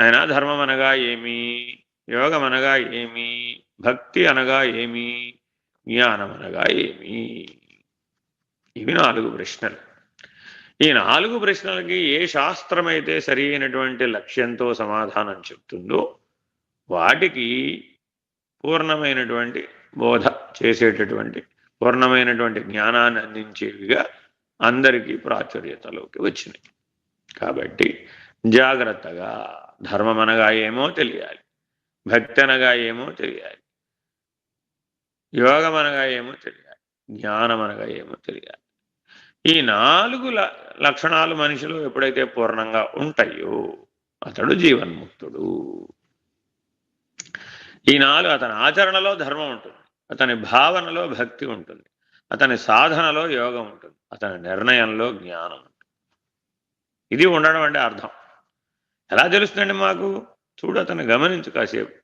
ఆయన ధర్మం అనగా ఏమి? యోగం అనగా ఏమి? భక్తి అనగా ఏమి? జ్ఞానం అనగా ఏమి? ఇవి నాలుగు ప్రశ్నలు. ఈ నాలుగు ప్రశ్నలకి ఏ శాస్త్రమైతే సరి అయినటువంటి లక్ష్యంతో సమాధానం చెప్తుందో వాటికి పూర్ణమైనటువంటి బోధ చేసేటటువంటి పూర్ణమైనటువంటి జ్ఞానాన్ని అందించేవిగా అందరికీ ప్రాచుర్యతలోకి వచ్చినాయి. కాబట్టి జాగ్రత్తగా ధర్మం అనగా ఏమో తెలియాలి. భక్తి అనగా ఏమో తెలియాలి. యోగం అనగా ఏమో తెలియాలి. జ్ఞానం అనగా ఏమో తెలియాలి. ఈ నాలుగు ల- లక్షణాలు మనిషిలో ఎప్పుడైతే పూర్ణంగా ఉంటాయో అతడు జీవన్ముక్తుడు. ఈ నాలుగు అతని ఆచరణలో ధర్మం ఉంటుంది. అతని భావనలో భక్తి ఉంటుంది. అతని సాధనలో యోగం ఉంటుంది. అతని నిర్ణయంలో జ్ఞానం ఉంటుంది. ఇది ఉండడం అంటే అర్థం. ఎలా తెలుస్తుందండి మాకు? చూడు అతను గమనించు కాసేపు.